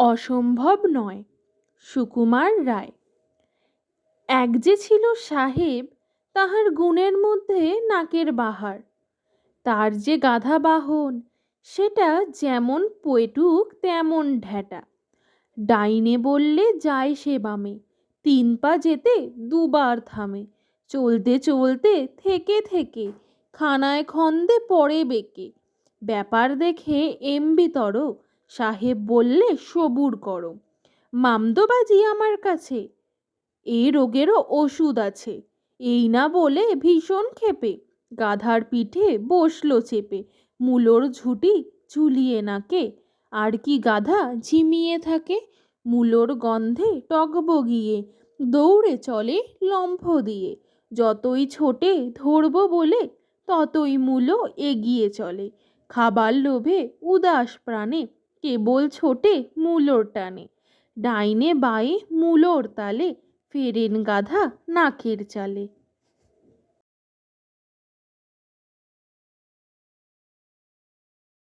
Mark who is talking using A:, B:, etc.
A: অসম্ভব নয়, সুকুমার রায়। এক যে ছিল সাহেব, তাহার গুণের মধ্যে নাকের বাহার। তার যে গাধা বাহন, সেটা যেমন পেটুক, তেমন ঢ্যাটা। ডাইনে বললে যায় সে বামে, তিন পা যেতে দুবার থামে। চলতে চলতে থেকে থেকে, খানায় খন্দে পড়ে বেঁকে। ব্যাপার দেখে এমবিতর সাহেব বললে, সবুর করো। মামদোবাজি আমার কাছে। এ রোগেরও ওষুধ আছে। এই না বলে ভীষণ ক্ষেপে। গাধার পিঠে বসল চেপে। মূলোর ঝুটি ঝুলিয়ে নাকে। আর কি গাধা ঝিমিয়ে থাকে। মূলোর গন্ধে টকবগিয়ে। দৌড়ে চলে লম্ফ দিয়ে। যতই ছোটে ধরবো বলে, ততই মূলো এগিয়ে চলে। খাবার লোভে উদাস প্রাণে কেবল ছোটে মূলোর টানে। ডাইনে বায়ে মূলোর তালে ফেরেন গাধা নাকের চালে।